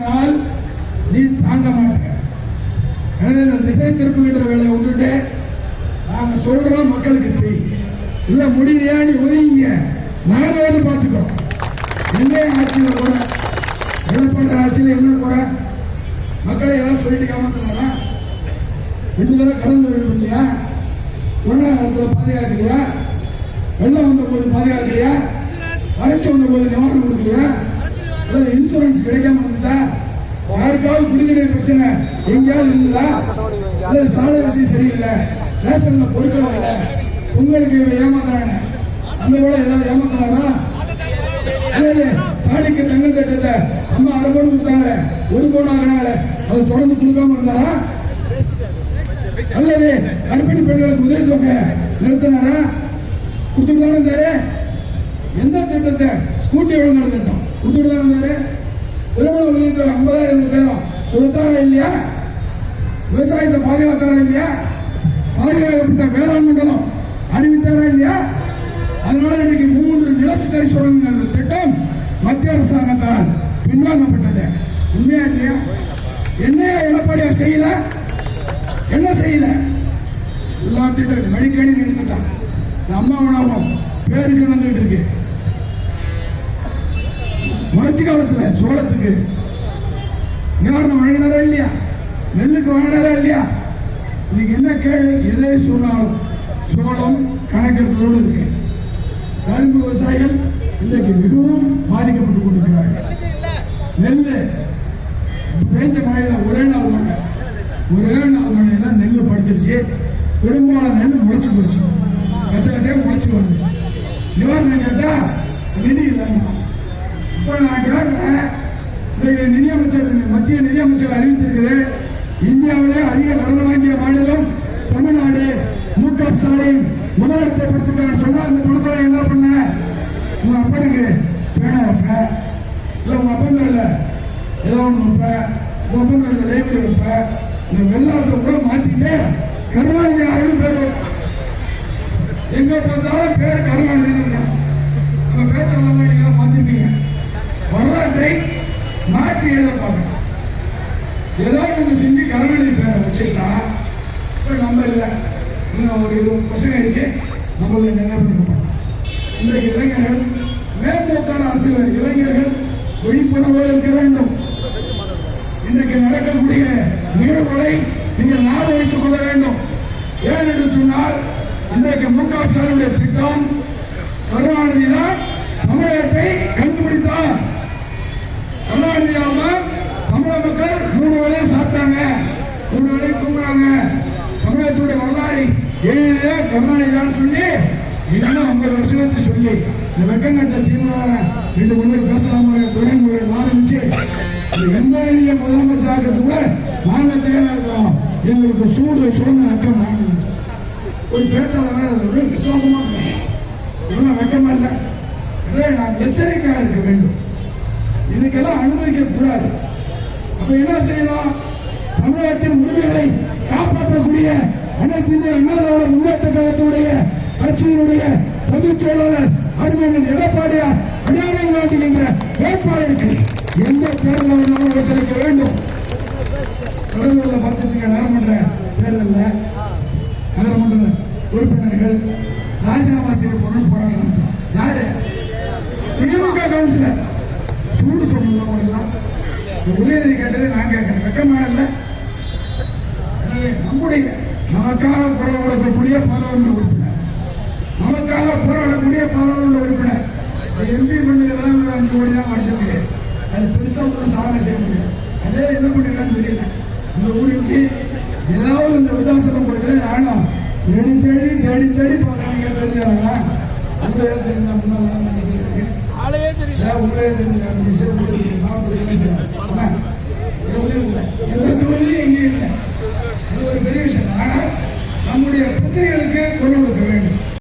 நாள் நீ தாங்க மாட்டேன். எனவே இந்த திசை திருப்புகின்ற வேலையை விட்டுட்டு நாங்க சொல்றோம் மக்களுக்கு செய். இல்ல முடியலையா? நீ ஒதுங்க நாங்க வந்து பார்த்துக்கிறோம். என்ன ஆட்சியில் கூட எடப்பாடி ஆட்சியில் என்ன குறை மக்களை எல்லாம் சொல்லிட்டு ஏமாத்துனாரா ரெண்டு தடவை கடந்து விழுப்பு இல்லையா? கொரோனா காலத்தில் பாதுகாக்கலையா வெள்ளம் வந்த போது பாதுகாக்கலையா வறட்சி வந்த போது நிவாரணம் கொடுக்கலையா? இன்சூரன்ஸ் கிடைக்காம இருந்துச்சா? யாருக்காவது குடிநீர் பிரச்சனை எங்கேயாவது இருந்ததா? அல்லது சாலை வசதி சரியில்லை. ரேஷன்ல பொருட்கள் இல்லை. உங்களுக்கு ஏமாத்துறாங்க அந்த போல ஏதாவது ஏமாத்துறாரா அல்லது தாலிக்கு தங்கம் திட்டத்தை அம்மா அரை பவுன் கொடுத்தாங்க ஒரு பவுன் ஆகினால அது தொடர்ந்து கொடுக்காம இருந்தாரா? அல்லது கர்ப்பிணி பெண்களுக்கு உதவித்தொகை நிறுத்தினாரா? கொடுத்துட்டு தானே இருந்தாரு. எந்த திட்டத்தை? ஸ்கூட்டி எவ்வளவு நடந்துட்டோம் கொடுத்துட்டு தானே இருந்தாரு திருமண ஐம்பதாயிரம் இருபத்தாயிரம் கொடுத்தாரா இல்லையா? விவசாயத்தை பாதுகாத்தாரா இல்லையா? பாதுகாக்கப்பட்ட வேளாண் மண்டலம் அறிவித்தாரா இல்லையா? அதனால இன்னைக்கு மூன்று நிலச்சரி சுரங்கங்கள் திட்டம் மத்திய அரசாங்கத்தால் பின்வாங்கப்பட்டது. உண்மையா இல்லையா? என்னையா எடப்பாடியா செய்யல? என்ன செய்யல? எல்லா திட்டம் மடிக்கடி எடுத்துட்டான். அம்மா உணவும் பேருக்கு வந்துகிட்டு இருக்கு. மறைச்சு காலத்துல சோளத்துக்கு நிவாரணம் வழங்கினாரா இல்லையா? நெல்லுக்கு வழங்கினாரா இல்லையா? இன்னைக்கு என்ன கேள்வி? எதை சொன்னாலும் சோளம் கணக்கெடுத்ததோடு இருக்கு. கரும்பு விவசாயிகள் இன்றைக்கு மிகவும் பாதிக்கப்பட்டு கொண்டிருக்கிறார்கள். நெல் பேஞ்ச மழையில ஒரே நாள் மழை. ஒரே நாள் மழையில நெல் படுத்துருச்சு பெரும்பாலான நெல் முளைச்சு போச்சு. கத்த கத்தையே முளைச்சு வருது. நிவாரணம் கேட்டா நிதி இல்லைன்னா இப்போ நான் கேட்குறேன் இன்னைக்கு நிதியமைச்சர் மத்திய நிதியமைச்சர் அறிவித்திருக்குது இந்தியாவிலே அதிக கடன் வாங்கிய மாநிலம் தமிழ்நாடு. மு க ஸ்டாலின் முதலிடத்தை படுத்திருக்காங்க சொன்னால் அந்த பணத்தோட என்ன பண்ண உங்க அப்பனுக்கு பேனா வைப்ப இல்லை உங்கள் அப்பா மேல ஏதோ ஒன்று வைப்பேன். உங்கள் அப்பா மேல லைப்ரரி வைப்பேன். இந்த வெள்ளாட்டை கூட மாற்றிட்டு கருணாநிதி ஆறுன்னு பேர். எங்கே பார்த்தாலும் பேர் கருணா வரலாற்றை மாற்றி எழுத பார்க்கணும் ஏதாவது நம்ம செஞ்சு கருணாநிதி பேரை வச்சுக்கிட்டா இப்போ நம்ம இல்லை. இன்னும் ஒரு இருபது வருஷம் ஆயிடுச்சு. நம்மள நினைவு இன்றைக்கு இளைஞர்கள் மேம்போக்கான அரசியல் இளைஞர்கள் விழிப்புணர்வோடு இருக்க வேண்டும். இன்றைக்கு நடக்கக்கூடிய நிகழ்வுகளை நீங்கள் ஞாபகம் வைத்துக் கொள்ள வேண்டும். ஏன் என்று சொன்னால் இன்றைக்கு மு க ஸ்டாலினுடைய திட்டம் கருணாநிதி தான் தமிழகத்தை கண்டுபிடித்தார். ஏழு கருணாநிதான் சொல்லி இன்னும் ஐம்பது வருஷத்தை சொல்லி இந்த வெக்கங்கட்ட திமுக ரெண்டு மூணு பேர் துறை ஒரு ஆரம்பிச்சு இந்த எண்பதிய முதலமைச்சர் கூட நாங்க தயாரா இருக்கிறோம். எங்களுக்கு சூடு சுரங்க வெக்கம் வாங்கணும் ஒரு பேச்சாளர் ஒரு விசுவாசமா பேசலாம் வைக்க வெக்கமா இல்லை. எனவே நாம் எச்சரிக்கையாக இருக்க வேண்டும். இதுக்கெல்லாம் அனுமதிக்க கூடாது. அப்ப என்ன செய்யலாம்? தமிழகத்தின் உரிமைகளை காப்பாற்றக்கூடிய அனைத்து இந்திய அண்ணா முன்னேற்ற கழகத்துடைய கட்சியினுடைய பொதுச் செயலாளர் அருமையின் எடப்பாடியார் அடையாளம் காட்டுகின்ற வேட்பாளருக்கு எந்த தேர்தல் வேணாலும் ஒருத்தருக்கு வேண்டும் கடலூர்ல பார்த்துருப்பீங்க நாடாளுமன்ற தேர்தலில் நாடாளுமன்ற உறுப்பினர்கள் ராஜினாமா செய்ய போறோம்னு போராட்டம் யாரு? திமுக கவுன்சிலர். சூடு சொல்லணும் அவங்கெல்லாம். உதயநிதி கேட்டதை நான் கேட்கிறேன். வெக்கமான இல்லை? எனவே நம்முடைய நமக்காக குரல் கொடுக்கக்கூடிய பாராளுமன்ற உறுப்பினர் நமக்காக போராடக்கூடிய பாராளுமன்ற உறுப்பினர் எம்பி பண்ணுறதெல்லாம் ஒரு அஞ்சு கோடி தான் வருஷத்துக்கு அது பெருசா ஒன்றும் சாதனை செய்ய முடியாது அதே என்ன பண்ணிருக்கான்னு தெரியல. இந்த ஊருக்கு ஏதாவது இந்த விதாசனம் கொடுக்குற நானும் தேடி தேடி தேடி தேடி பார்க்குறாங்க தெரிஞ்சாங்களா உங்களே தெரிஞ்சா முன்னாள் நினைக்கிறேன். உங்களே தெரிஞ்ச விஷயம்